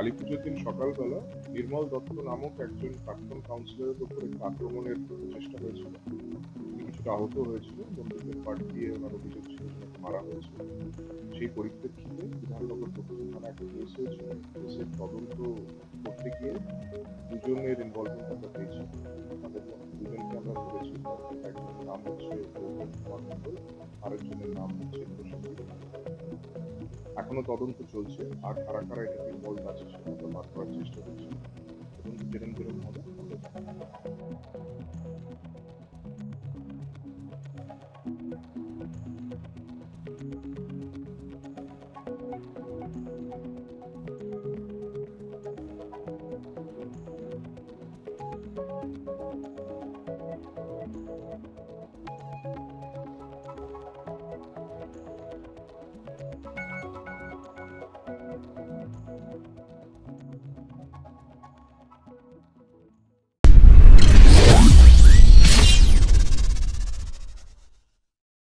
কালী পুজোর দিন সকালবেলা নির্মল দত্ত নামক একজন প্রাক্তন কাউন্সিলরের উপর একটা আক্রমণের চেষ্টা হয়েছিল। তিনি কিছুটা আহত হয়েছিল বন্দুকের পাট দিয়ে ওনার অভিযোগ ছিল মারা হয়েছিল সেই পরিপ্রেক্ষিতে বিধাননগর দক্ষিণ থানা একটা কেস হয়েছিল কেসের তদন্ত করতে গিয়ে দুজনের ইনভলভমেন্ট আমরা পেয়েছি। মধ্যে দুজনকে আমরা ধরেছি একজনের নাম হচ্ছে গৌতম কুমার মণ্ডল, আরেকজনের এখনও তদন্ত চলছে আর কারা কারা ইনভলভ আছে সেটা আমরা বার করার চেষ্টা করছি।